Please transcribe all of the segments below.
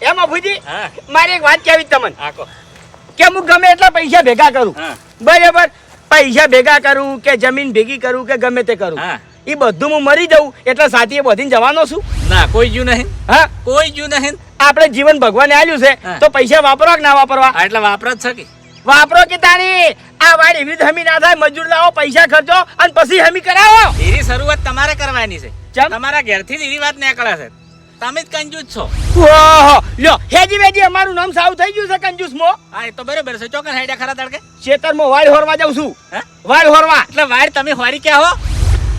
એમ અભુજી મારી એક વાત કહેવી તમને. કે હું ગમે એટલા પૈસા ભેગા કરું. બરાબર પૈસા ભેગા કરું કે જમીન ભેગી કરું કે ગમે તે કરું. હા. એ બધું હું મરી જાઉં એટલે સાથી બધીને જવાનો છું. ના કોઈ જુ નહીં. હા. કોઈ જુ નહીં. આપણે જીવન ભગવાને આલ્યું છે તો પૈસા વાપરવા કે ના વાપરવા? એટલે વાપર જ છે કે. વાપરો કે તાણી? આ વાડી એવી હમી ના થાય મજૂર લાવો પૈસા ખર્ચો અને પછી હમી કરાવો. એની શરૂઆત તમારે કરવાની છે? તમારા ઘેરથી જ એવી વાત નીકળે છે. તમે જ કંજૂસ છો. ઓહો લ્યો હેજી વેજી અમારું નામ સાવ થઈ ગયું છે કંજૂસ મો હા એ તો બરોબર છે. ચોકન હેડ્યા ખરા તડકે? ખેતરમાં વાડ હોરવા જાઉં છું. હે? વાડ હોરવા. એટલે વાડ તમે હોરી ક્યાં હો?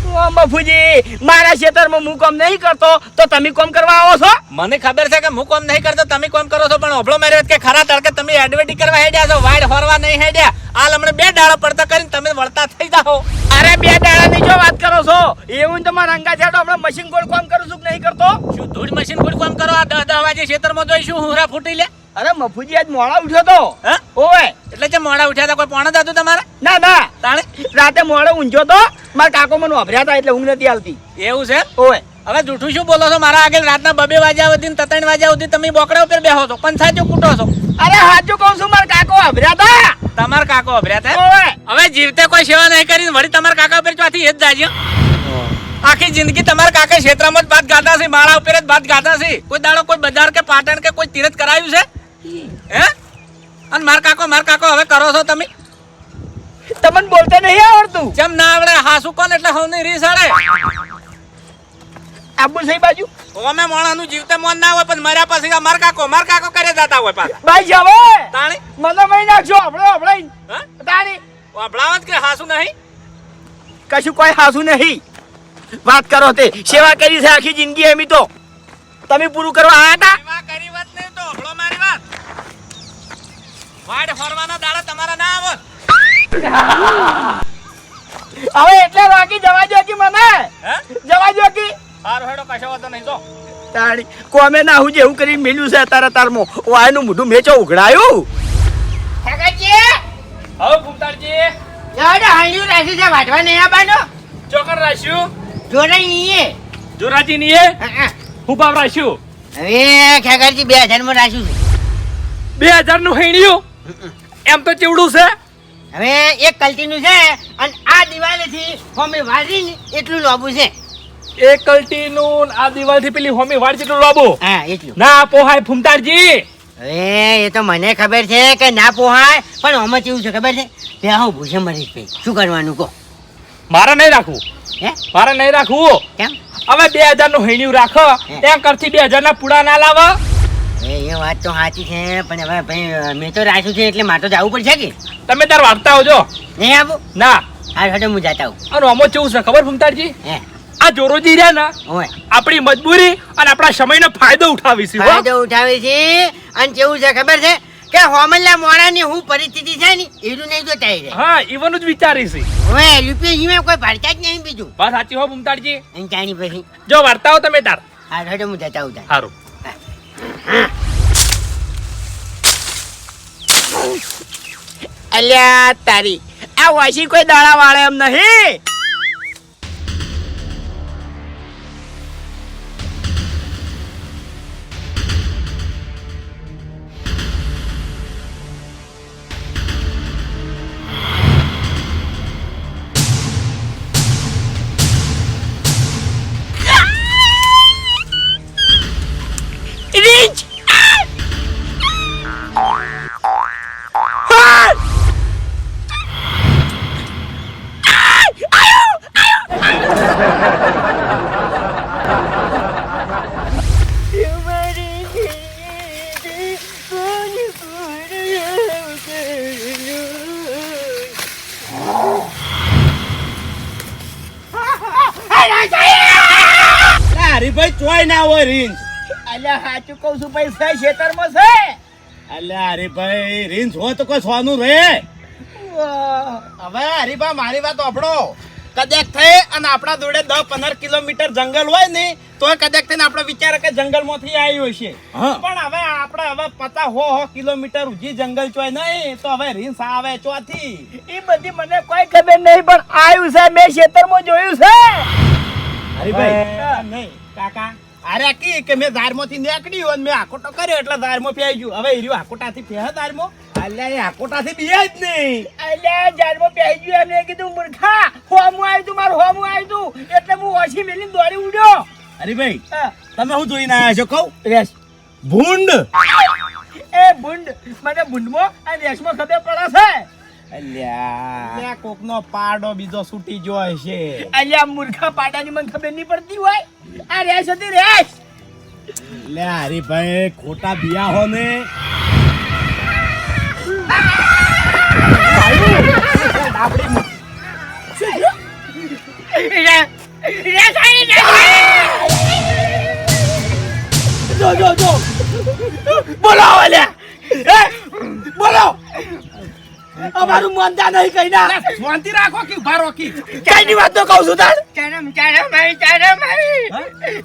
મફુજી મારા ક્ષેત્રમાં હું કામ નહીં કરતો તો તમે કામ કરવા આવો છો? મને ખબર છે કે હું કોમ નહીં કરતો તમે કોમ કરો છો પણ ઓભળો માર્યો કે ખરા તડકે તમે એડવર્ટી કરવા હેડ્યા છો વાડ ફરવા નહીં હેડ્યા. હાલ હમણાં બે દાડા પડતા કરીને તમે વળતા થઈ જાઓ. અરે બે દાડાની જો વાત કરો છો એવું તો મારા અંગા છેડો હમણાં મશીન ગોળ કામ કરું છું કે નહીં કરતો? શું ધૂળ મશીન ગોળ કોમ કરો? આ દસ દસ વાગે ખેતરમાં જોઈ શું હુંરા ફૂટી લે. અરે મફુજી આજ મોડા ઉઠ્યો તો. હે? ઓવે. એટલે જે મોડા ઉઠ્યા હતા કોઈ પોણા હતું તમારે? ના ના. તાણે? રાતે મોડે ઊંઝો તો મારા કાકો મને વાભર્યા હતા એટલે ઊંઘ નથી આવતી. એવું છે? ઓય. હવે જૂઠું શું બોલો છો? મારા આગળ રાતના બબે વાગ્યા સુધી ત્રણ વાગ્યા સુધી તમે બોકડા ઉપર બેહો છો. પંચાયત કૂટો છો. અરે સાચું કહું છું મારા કાકો અભર્યા હતા. તમાર કાકો અભર્યા હતા હવે જીવતે કોઈ સેવા નહીં કરીને વળી તમારા કાકા ઉપર ચોથી એ જ જાજો આખી જિંદગી તમારા કાકા ક્ષેત્રમાં જ ભાત ગાતા છે માળા ઉપર જ ભાત ગાતા છે. કોઈ દાડો કોઈ બજાર કે પાટણ કે કોઈ તીરથ કરાયું છે? હે? અને માર કાકો માર કાકો હવે કરો છો તમે? તમને બોલતા નહીં આવડતું. જેમ ના આવડે હાસુ કોણ એટલે હવની રીસ અડે આબુ સહી બાજુ? ઓમે મોણાનું જીવતે મોન ના હોય પણ મર્યા પછી માર કાકો માર કાકો કરે જાતા હોય પાછા? ભાઈ જાવે. તાણી? મને મહી નાખજો આપણે આપણે હા? તાણી. આપણાવત કે હાસુ નહીં? કશું કોઈ હાસુ નહીં. વાત કરો તે. સેવા કરી છે આખી જિંદગી એમી તો. તમે પૂરું કરવા આવ્યા હતા સેવા કરી વાત નહીં તો હભળો મારી વાત વાડ ફરવાના દાડા તમારા ના આવત. હવે એટલે વાગી જવા દો કે મને? હે? જવા દો કે? હારું હેડો કશો વાતો નહીં જો. તાણી કોમે ના હું જેવું કરીને મેલ્યું છે તારા તારમાં. વાયનું મોઢું મેચો ઉઘડાયું. કાકાજી હવે ભૂમતાળજી જાડે હાંડ્યું રાખ્યું છે વાટવા નહીં આવવાનો. ચોકર રાખ્યું. જોડે નહીં જોરાજી ની એ હું ભાવ રાખ્યું? હવે ખેગારજી બે હજારમાં રાખ્યું છે. બે હજારનું હેણ્યું? એમ તો ચેવડું છે? હવે એક કલ્ટીનું છે અને આ દિવાળીથી હોમી વાળીને એટલું લોબું છે. એક કલટીનું આ દિવાળીથી પેલી હોમી વાડ જેટલું લોબો? હા એટલું. ના પોહાય ફૂમતારજી. હવે એ તો મને ખબર છે કે ના પોહાય પણ આમાં કેવું છે ખબર છે? બે હું ભૂસે મરી ગઈ. શું કરવાનું કહો? મારે નહીં રાખવું. હે? મારે નહીં રાખવું. કેમ? હવે બે હજારનું હૈણ્યું રાખો. એમ કરતી બે હજાર ના પૂડા ના લાવો. એ વાત તો સાચી છે પણ હવે ભાઈ મેં તો રાખ્યું છે એટલે મારે તો જવું પડશે કે? તમે તાર વાગતા આવજો. નહીં આવો ના. હા હટો હું જતા આવું. અને આમાં કેવું છે ખબર ફૂમતારજી આ જોરોજી રહ્યા ને આપણી મજબૂરી અને આપણા સમયનો ફાયદો ઉઠાવીશું ફાયદો ઉઠાવે છે અને કેવું છે ખબર છે? કે હોમલ્લા મોણાની હું પરિસ્થિતિ છે ને એનું નહીં જોતા એ હા ઈવન જ વિચારીશી. હવે રૂપિયા જીમે કોઈ ભરતા જ નહીં બીજું. બસ સાચી હો અને જાણી પછી. જો વાર્તાઓ તમે તાર. હા હટો હું જતા આવું તાર. સારું અલ્યા તારી. આ વાસી કોઈ દાડા વાળે એમ નહીં. ચોય ના હોય રીંછ. અલ્યા સાચું કહું છું ભાઈ છે ખેતરમાં છે. અલ્યા હરીભાઈ રીંછ હોય તો કોઈ સોનું રહે. હવે હરીભા મારી વાત સાંભળો કદાચ થઈ અને આપણા જોડે દસ પંદર કિલોમીટર જંગલ હોય ને તો કદાચ થઈને આપણે વિચારે કે જંગલમાંથી આવ્યો છે પણ હવે આપણે હવે પતા હો હો કિલોમીટર ઉજી જંગલ ચોય નહીં તો હવે રીંસ આવે ચોથી. એ બધી મને કોઈ ખબર નહીં પણ આવ્યું છે મેં ખેતરમાં જોયું છે. હરીભાઈ નહીં. કાકા? અરે કી કે મેં ધારમાંથી નેકડી અને ને મેં આકોટો કર્યો એટલે ધારમાં પ્યાઈ ગયું. હવે હીરો આકોટાથી પે ધારમાં. અલ્યા એ આકોટાથી બીયા જ નહીં. અલ્યા જાનમાં પ્યાઈ ગયું એમને કીધું મૂર્ખા હોમું આવ્યું તું મારું હોમું આવ્યું તું. એટલે હું ઓછી મેલીને દોડી ઉડ્યો. અરે હા, તમે શું જોઈને આવ્યા છો કહું? રેસ. ભૂંડ. એ ભૂંડ. મને ભૂંડમાં અને રેસમાં ખબર પડે છે. અલ્યા. કોકનો પાડો બીજો છૂટી ગયો હશે. અલ્યા મૂર્ખા પાડાની મને ખબર નહીં પડતી હોય. આ રેસ હતી રેસ. લે હરીભાઈ ખોટા બિયા હો ને અમારું માનતા નહીં કઈ ના. શાંતિ રાખો કે ઊભા રોકી કઈ ની વાત તો કહું છું તાર. ચારમ ચારમ મારી ચારમ મારી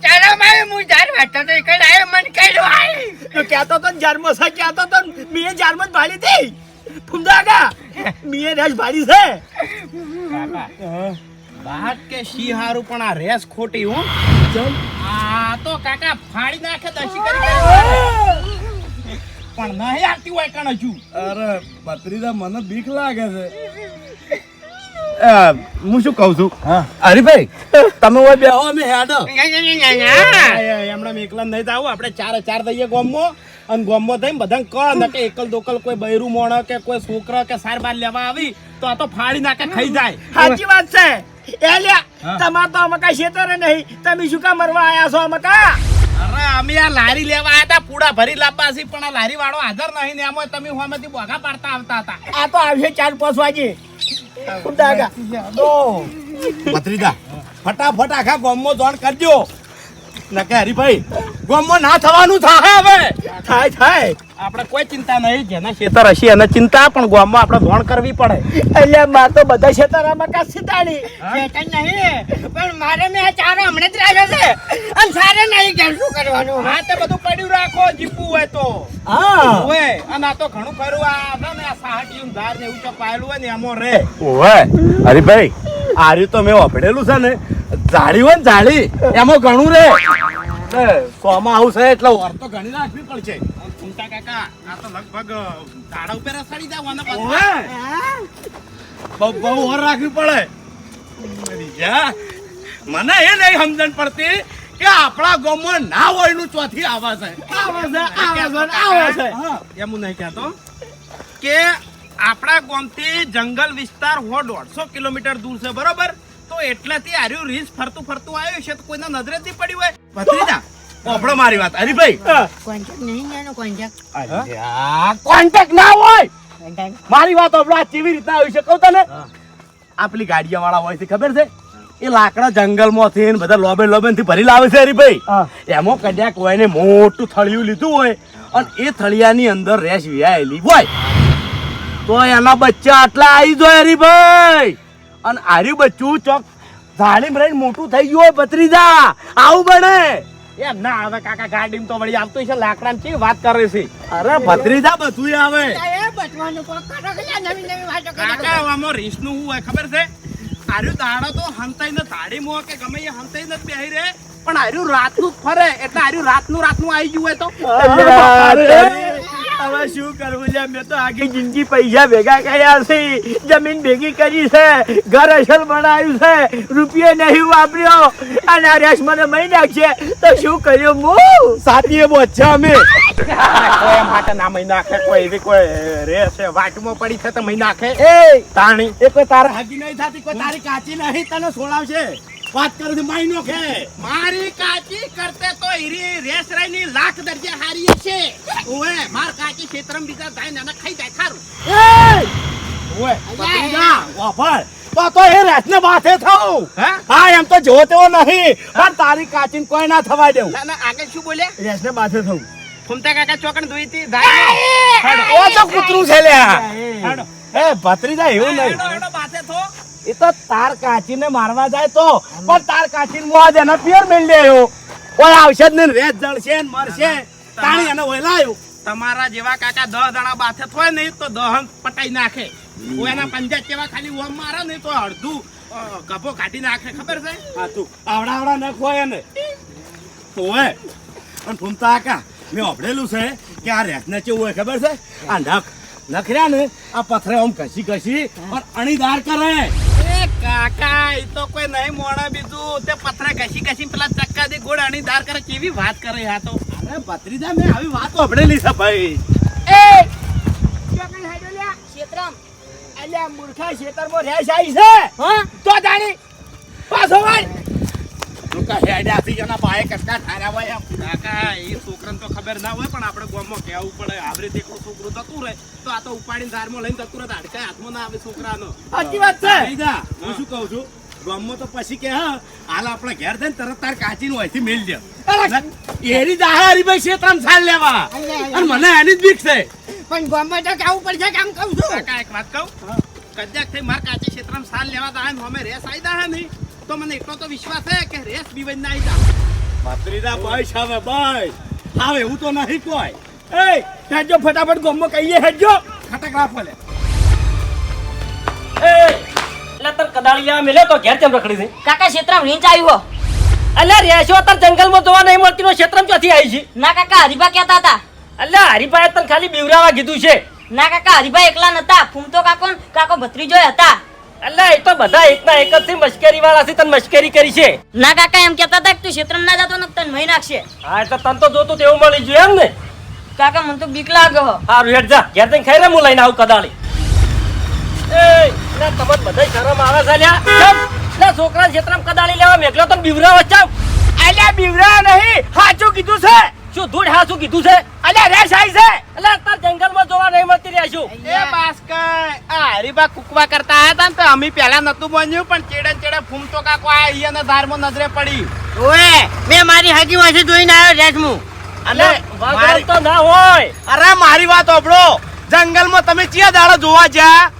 ચારમ મારી હું જાર વાટતો તો કઈ આયો મન કર્યો આઈ તો કહેતો તો ને જારમાં છે કહેતો તો મેં જારમાં જ ભાળી હતી. ફૂમદા કા મેં રેસ ભાળી છે. કાકા વાત કે શી પણ આ રેસ ખોટી હું. આ તો કાકા ફાડી નાખે દશી કરી. પણ નહીં આવતી હોય કણ હજુ. અરે પત્રીદા મને બીક લાગે છે. હું શું કહું છું? હરીભાઈ તમે હોય બે અમે હેડો. હમણાં એકલા નહીં આવું આપણે ચાર ચાર દઈએ ગોમો અને ગોમો થઈને બધાને કહો ને કે એકલ દોકલ કોઈ બૈરું મોણ કે કોઈ છોકરા કે સાર બાર લેવા આવી તો આ તો ફાડી નાખે ખાઈ જાય. સાચી વાત છે. એ લ્યા તમાર તો અમે કઈ ક્ષેત્ર નહીં. તમે શું કામ મરવા આયા છો અમકા અરે અમે આ લારી લેવા હતા પૂડા ભરી લાવવા છે પણ આ લારી વાળો હાજર નહીં ને એમાં તમે હોમાંથી બોગા પાડતા આવતા હતા. આ તો આવશે ચાર પાંચ વાગે. ભત્રીજા ફટાફટ આખા ગોમમાં જોડ કરજો. નકે હરીભાઈ ગોમમાં ના થવાનું થાય હવે. થાય થાય. આપણે કોઈ ચિંતા નહીં જેના ખેતર હશે એને ચિંતા પણ ગોમમાં આપણે ધોણ કરવી પડે. એટલે માર તો બધા ખેતરામાં કા સીતાડી. શેતન નહીં પણ મારે મેં ચારો હમણાં જ રાખ્યો છે. અને સારે નહીં ઘેર શું કરવાનું? હા તે બધું પડ્યું રાખો જીપવું હોય તો. હા. હોય અને આ તો ઘણું ખરું આ મેં આ સાહટીયું ધાર ને એવું ચપાયેલું હોય ને એમાં રે. ઓય હરીભાઈ આર્યું તો મેં વાપરેલું છે ને. જાળી હોય ને જાળી એમાં ઘણું રે. સોમાં આવું છે એટલે ઓર તો ઘણી રાખવી પડશે. ફૂમતા કાકા આ તો લગભગ ઝાડા ઉપર સડી જવાના બહુ બહુ ઓર રાખવી પડે. રીજા, મને એ નહીં સમજણ પડતી કે આપણા ગામમાં ના હોયનું ચોથી આવા છે. આવે છે આવે છે આવે છે. એમ હું નહીં કહેતો. કે આપણા ગામથી જંગલ વિસ્તાર હો દોઢસો કિલોમીટર દૂર છે બરોબર? તો એટલાથી આર્યું રીસ ફરતું ફરતું આવ્યું છે તો કોઈના નજરે જ નહીં પડી હોય? ભત્રીજા પોપડો મારી વાત. હરીભાઈ. કોન્ટેક્ટ નહીં જાનો કોન્ટેક્ટ. કોન્ટેક્ટ ના હોય! મારી વાત ઓપડો આ કેવી રીતના આવી છે કહું તને? આ પેલી ગાડીયા વાળા હોય છે ખબર છે? એ લાકડા જંગલમાંથી ને બધા લોબે લોબે થી ભરી લાવે છે હરીભાઈ. એમાં કદાચ કોઈને મોટું થળિયું લીધું હોય અને એ થળિયાની અંદર રેસ વ્યાયેલી હોય. તો એના બચ્ચા આટલા આવી જાય હરીભાઈ. અને આર્યું બચ્ચું ચોક ઝાડીમાં રહીને મોટું થઈ ગયું હોય ભત્રીજા. આવું બને. એમ ના આવે કાકા ગાડીમાં તો વળી આવતો છે લાકડાની કેવી વાત કરે છે? અરે ભત્રીજા બધું આવે. કોક કરો? કે લ્યા, નવી નવી વાતો કરો. કાકા આમાં રીસનું શું હોય ખબર છે? આર્યું દાડો તો હંતાઈને મો કે ગમે એ હંતાઈને ને બેહી રહે. પણ આર્યું રાતનું નું ફરે. એટલે આર્યું રાતનું રાતનું આવી ગયું હોય તો. હવે શું કરવું છે? મેં તો આખી જિંદગી પૈસા ભેગા કર્યા છે. જમીન ભેગી કરી છે. ઘર અસલ બનાવ્યું છે. રૂપિયો નહીં વાપર્યો. અને આ રેસ મને મહી નાખશે. તો શું કર્યું હું સાતીએ બોચ્છા અમે. કોઈ માટે ના મહી નાખે. કોઈ એવી કોઈ રે છે. વાટમાં પડી છે તો મહી નાખે. એ તાણી. એ કોઈ તારા હાજી નહીં થતી કોઈ તારી કાચી નહીં તને છોડાવશે વાત કરે છે માઈ નોખે મારી કાચી કરતે તો ઈરી રેસ રાઈની લાખ દરજે હારી છે ઓએ માર કાચી ક્ષેત્રમ બીજા જાય નાના ખાઈ જાય ખારું ઓએ પકડીજા વાફળ તો તો એ રેસને માથે થવું હા એમ તો જો તેવો નહીં પણ તારી કાચીને કોઈ ના થવા દેવું ના ના આગળ શું બોલ્યા રેસને માથે થવું ફુમતા કાકા ચોકણ ધોઈ હતી ઓ તો કૂતરું છે લ્યા. એ ભત્રીજા એવું નહીં માથે થો. એ તો તાર કાચીને મારવા જાય તો. પણ તાર કાચીને મોજ એના પિયર મેળ લેયો કોઈ આવશે જ નહીં રેત જળશે ને મરશે. તાણી એને વહેલાયો. તમારા જેવા કાકા દહ જણા બાથે થોય નહીં તો દહન પટાઈ નાખે. એના પંજાબ જેવા ખાલી ઓમ મારે નહીં તો અડધું ગભો કાઢી નાખે ખબર છે? હા તું આવડા આવડા નખ ખોય એને. હોય પણ ફૂમતા કાકા મેં ઓભળેલું છે કે આ રેતને કેવું હોય ખબર છે? આ નખ નખ રહ્યા ને આ પથરે આમ ઘસી ઘસી પણ અણીદાર કરે. કાકા એ તો કોઈ નહીં મોણા બીજું. તે પથરા ઘસી ઘસી પેલા ચક્કા દે ગોળ અણી દાર કરે કેવી વાત કરે આ તો. અરે ભત્રીજા મેં આવી વાત ઓભળેલી છે ભાઈ. ક્ષેત્રમ. અલ્યા મૂર્ખા ક્ષેત્રમાં રેશ આવી છે. હા? તો જાણી. પાછો વાળ તું હેડ્યાથી એના પાયે કટકા ઠાર્યા હોય કાકા એ છોકરાને તો ખબર ના હોય પણ આપણે ગામમાં કહેવું પડે. આવરે છોકરું થતું રહે તો આ તો ઉપાડીને ધારમાં લઈને જતું રહે. તો હાડકાઈ હાથમાં ના આવે છોકરાનો. સાચી વાત છે. હું શું કહું છું? ગામમાં તો પછી કે હા હાલ આપણે ઘેર થઈને તરત તાર કાચીનું અહીંથી મેલ દે. એની દાહા હરીભાઈ ક્ષેત્રમાં સાલ લેવા. અને મને એની જ બીક છે. પણ ગામમાં તો કેવું પડશે કામ કહું છું. કાકા એક વાત કહું? કદાચ થઈ માર કાચી ક્ષેત્રમાં સાલ લેવા દા અમે રેસ આવી દા નહીં તો મને એટલો તો વિશ્વાસ છે કે રેસ બીવન ના આવી દા ભત્રીજા બસ હવે બસ હવે હું તો નહીં કોઈ. એ હેજો ફટાફટ ગામમાં કહીએ હેજો ખટક રાખો એ એટલે તર કદાળિયા મેલે તો ઘેર કેમ રખડી છે? કાકા ક્ષેત્રમ રીંચ આવ્યો અલ્લા રેશો તર જંગલમાં જોવા નહીં મળતી નો ક્ષેત્રમ ચોથી આવી છે? ના કાકા હરીભા કહેતા હતા. અલ્લા હરીભાઈ તને ખાલી બીવરાવા કીધું છે. ના કાકા હરીભા એકલા નતા. ફૂમતો કાકો ને કાકો ભત્રીજો હતા. એટલે એ તો બધા એકના એક જ મશ્કરી વાળા છે તને મશ્કરી કરી છે. ના કાકા એમ કહેતા હતા કે તું ક્ષેત્ર ના જતો ને તને મહી નાખશે. હા એટલે તને તો જોતું તેવું મળી ગયું એમ ને. કાકા મને તો બીક લાગે સારું હેઠ જા ઘેર તને ખાઈ હું લઈને આવું કદાળી. એ તમને બધા શરમ આવે છે લ્યા છોકરા ક્ષેત્રમાં કદાળી લેવા મેકલો તો બીવરા વચ્ચે અલ્યા બીવરા નહીં સાચું કીધું છે. શું ધૂળ હા શું કીધું છે? અલ્યા રેશ આવી છે. એટલે તાર જંગલમાં જોવા નહીં મળતી રહેશું એ બાસ્કર આ હરીબા કુકવા કરતા આયા તા ને તો અમે પહેલા નતું બન્યું પણ ચેડે ચેડે ફૂમતો કાકો આ ઈ અને ધારમાં નજરે પડી. ઓએ મેં મારી હાકી વાસે જોઈને આવ્યો રેશમું અલે મારી- તો ના હોય. અરે મારી વાત ઓબળો જંગલમાં તમે ચિયા દાડો જોવા જ્યાં?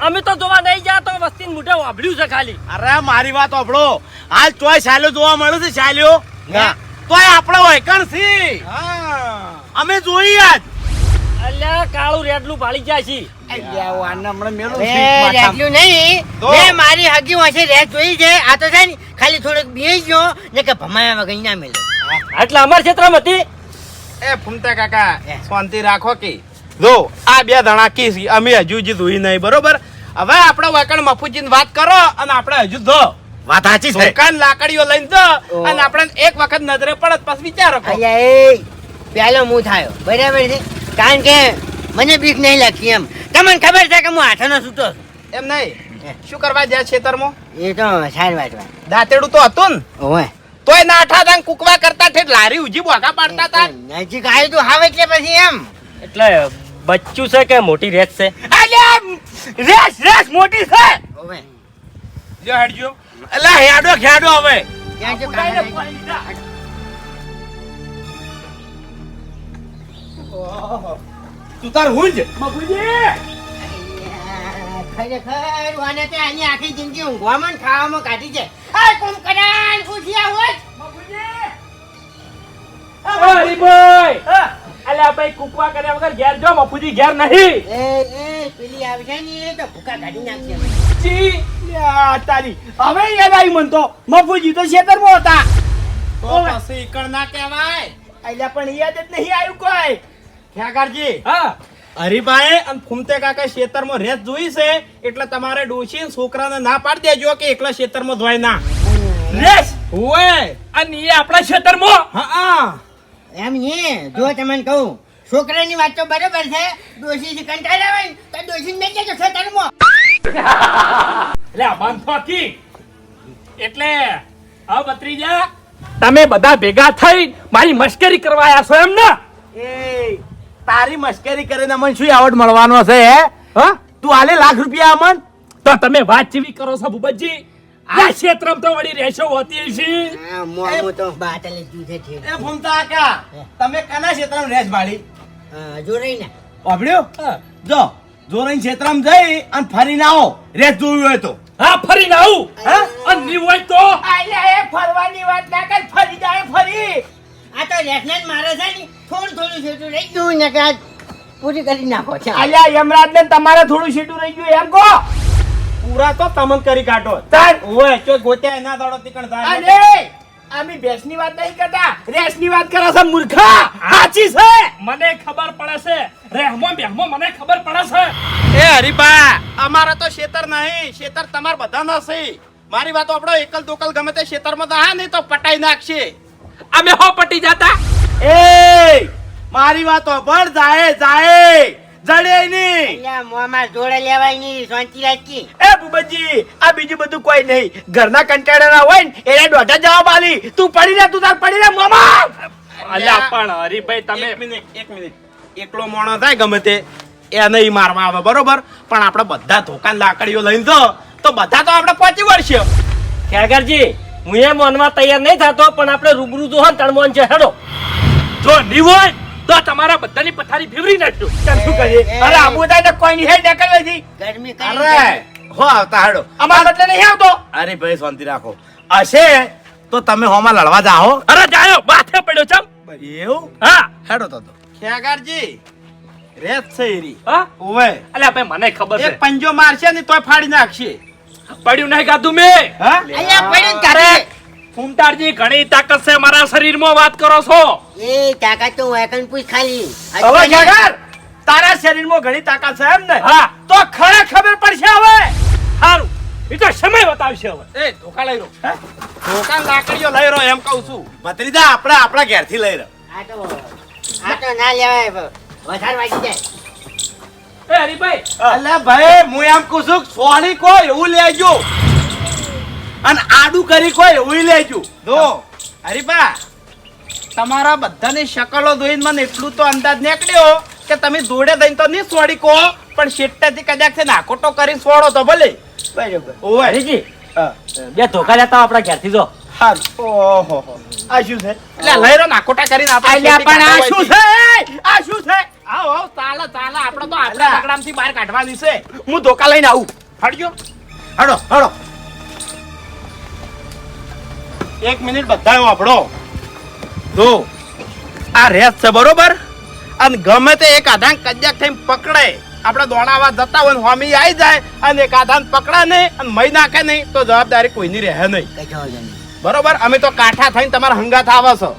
અમે તો જોવા નહીં ગયા તો વસ્તી મોઢે વાભળ્યું છે ખાલી. અરે મારી વાત ઓબળો હાલ તોય શાલ્યો જોવા મળ્યો છે શાલ્યો ના. તોય આપણે વૈકણ છી. અમે જોઈ આજ. અલ્યા કાળું રેડલું ભાળી જાય છે રેડલું નહીં. મેં મારી હાકી વાંચે રેસ જોઈ છે. આ તો છે ને ખાલી થોડોક બેસી ગયો ને કે ભમાયા વગર ના મળે એટલે અમારા ક્ષેત્રમાં હતી? એ ફૂમતા કાકા શાંતિ રાખો કે. જો આ બે ધણા કી અમે હજુ જ જોઈ નહીં બરોબર? હવે આપણે વૈકણ મફુજીને વાત કરો અને આપણે હજુ દો વાત સાચી છે. દુકાન લાકડીઓ લઈને તો અને આપણે એક વખત નજરે પડત પછી વિચારો. અલ્યા એ પેલો હું થાયો. બરાબર છે? કારણ કે મને બીક નહીં લાગતી એમ. તમને ખબર છે કે હું હાથનો સૂતો છું. એમ નહીં? શું કરવા જ્યાં ખેતરમાં? એ તો સારી વાત દાંતેડું તો હતું ને. ઓય તોય નાઠા તાં કુકવા કરતા ઠેઠ લારી ઉજી બોગા પાડતા તા. નજીક આવ્યું તું હાવ એટલે પછી એમ. એટલે બચ્ચું છે કે મોટી રેસ છે? અલ્યા રેસ રેસ મોટી છે. ઓય જો હેડજો. એટલે હેડો ખેડો હવે. તું તાર હુંજ. ખરેખર વાને તે આની આખી જિંદગી ઊંઘવામાં ખાવામાં કાઢી છે. આ કુંકડાન પૂછ્યા હોત હરીભાઈ. અલ્યા ભાઈ કુકવા કર્યા વગર ઘેર જો મફુજી ઘેર નહીં. એ એ પેલી આવશે ને એ તો ભૂકા કાઢી નાખશે. તારી હવે યાદ આવી મન તો મફુજી તો ખેતરમાં હતા. તો પછી ઈકણ ના કહેવાય. એટલે પણ યાદ જ નહીં આવ્યું કોઈ. ખ્યાગારજી હા. હરીભાઈ અને ફૂમતે કાકા ખેતરમાં રેત જોઈ છે એટલે તમારે ડોશી છોકરાને ના પાડી દેજો કે એકલા ખેતરમાં ધોય ના. રેસ. ઓય અને એ આપણા ક્ષેત્રમાં હા એમ એ જો તમને કહું છોકરાની વાત તો બરોબર છે ડોશી કંટાળા હોય તો ડોશી મેં જજો ખેતરમાં. એટલે આ બાંધવાથી એટલે હા ભત્રીજા તમે બધા ભેગા થઈ મારી મશ્કરી કરવા આવ્યા છો એમ ને એ તારી મશ્કરી કરીને મને શું આવડ મળવાનો છે હે? હા? તું આલે લાખ રૂપિયા અમન? તો તમે વાત જેવી કરો છો ભૂપતજી? આ ક્ષેત્રમ તો વળી રહેશો હોતી છે મોં તો બાટલે જૂથે છે. એ ભૂમતા કાકા તમે કના ક્ષેત્રમ રહેશ ભાળી? હા, જો રહી ને ઓભળ્યો જો જોરાઈ ક્ષેત્રમાં જઈ અને ફરીને આવો. રે જોયું હોય તો. હા ફરીને આવું? હા? અને નહીં હોય તો? આલે એ ફરવાની વાત ના કર ફરી જાય ફરી. આ તો લેફ્ટનન્ટ મારે છે ને થોડું થોડું છેટું રહી ગયું ને કે પૂરી કરી નાખો છે અલ્યા યમરાજ ને તમારે થોડું સીટું રહી ગયું એમ કહો. પૂરા તો તમન કરી કાઢો. તાર. ઓય ચો ગોત્યા એના દાડો તીકણ થાય અરે અમે ભેંસની વાત નહીં કરતા રેસની વાત કરે છે મૂર્ખા! સાચી છે? મને ખબર પડે છે. રહેમો બેહમો મને ખબર પડે છે. એ હરીબા અમારે તો શેતર નહીં. શેતર તમાર બધાનો છે. મારી વાતો આપણો એકલ દોકલ ગમે તે શેતરમાં તો હા નહીં તો પટાઈ નાખશે. અમે હો પટી જતા. એ મારી વાતો પણ જાય જાય જડે નહીં. અલ્યા જોડે લેવાય નહીં શાંતિ રાખી. એ ભૂપતજી આ બીજું બધું કોઈ નહીં. ઘરના કંટાળા હોય ને એને દોઢા જવાબ આલી. તું પડી રે તું તાર પડી રે મામા. અલ્યા પણ હરીભાઈ તમે એક મિનિટ એક મિનિટ. એકલો મોણો થાય ગમે તે એને ઈ મારવા આવે બરોબર? પણ આપણે બધા ધોકાન લાકડીઓ લઈને તો તો બધા તો આપણે પહોંચી વળશે. ખેગરજી હું એ મોનમાં તૈયાર નહીં થતો પણ આપણે રૂબરૂ જો હન તણમોન છે હેડો. જો નહીં હોય તો તમારા બધાની પથારી ફેવરી નાખજો ચાલ શું કરીએ અરે આબુ તો કોઈ નહીં હે દી ગરમી કરી અરે હો આવતા હાડો. અમાર બદલે નહીં આવતો. અરે ભાઈ શાંતિ રાખો. હશે તો તમે હોમાં લડવા જાઓ. અરે જાયો માથે પડ્યો ચમ એવું? હા. હેડો તો તો. ખેગારજી રેત છે ઈરી હા? ઓવે. અલ્યા ભાઈ મને ખબર એક છે. પંજો મારશે ને તોય ફાડી નાખશે. પડ્યું નહીં ગાધું મેં. હા? અલ્યા. પડ્યું તારે ફૂમતાડજી ઘણી તાકાત છે મારા શરીરમાં વાત કરો છો? એ તાકાત તો વેકન પૂછ ખાલી. હવે ખેગર તારા શરીરમાં ઘણી તાકાત છે એમ ને? હા. તો ખરે ખબર પડશે હવે. સારું એ તો સમય બતાવશે હવે. એ ધોકા લઈ રહ્યો. ધોકા લાકડીઓ લઈ રહ્યો એમ કહું છું. ભત્રીજા આપણે આપણા ઘેરથી લઈ રહ્યો. આ તો આ તો ના લેવાય વધારે વાગી જાય. એ હરીભાઈ અલ્યા ભાઈ હું એમ કહું છું સોની કો એવું લેજો અને આડું કરી કોઈ ઉઈ લેજો. દો. હરીબા તમારા બધાની શકલો જોઈને મને એટલું તો અંદાજ નીકળ્યો કે તમે જોડે દઈને તો નહીં સોડી કહો પણ શેટ્ટાથી કદાચ છે નાખોટો કરી સોડો તો ભલે. બરાબર. ઓ હરીજી બે ધોકા લેતા આપણા ઘેરથી જો. હારું. ઓહો આ શું છે? એટલે લઈ રહ્યો નાખોટા કરીને આપણે પણ આ શું છે? આ શું છે? આવો આવો ચાલો ચાલો. આપણે તો આપણા. લગડામથી બહાર કાઢવાની છે. હું ધોકા લઈને આવું. હડજો હડો હેડો. એક મિનિટ બધા વાપરો જો આ રેસ છે બરોબર? અને ગમે તે એક આધાન કજ્યાક થઈને પકડે. આપણે દોડાવા જતા હોય ને હોમી આવી જાય અને એક આધાન પકડે નહીં અને મહી નાખે નહીં તો જવાબદારી કોઈની રહે નહીં. બરોબર? અમે તો કાંઠા થઈને તમારા હંગાથ આવે છો.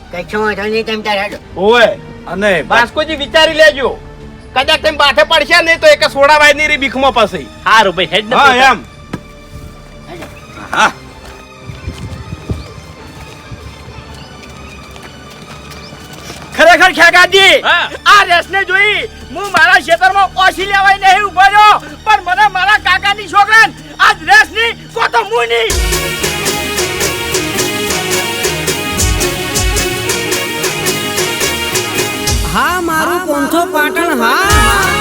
ઓય અને બાસ્કોજી વિચારી લેજો. કદાચ તેમ બાથે પડશે નહીં તો એક સોડા વાયની રી બીખમાં પછી. હા ભાઈ હેડ હા એમ. હા. ખરેખર ખેગાજી હા. આ રેસને જોઈ હું મારા ખેતરમાં ઓછી લેવાય નહીં ઊભો રહ્યો પણ મને મારા કાકાની છોકરા આજ રેસની કો તો મુની હા મારું પોંથો પાટણ હા.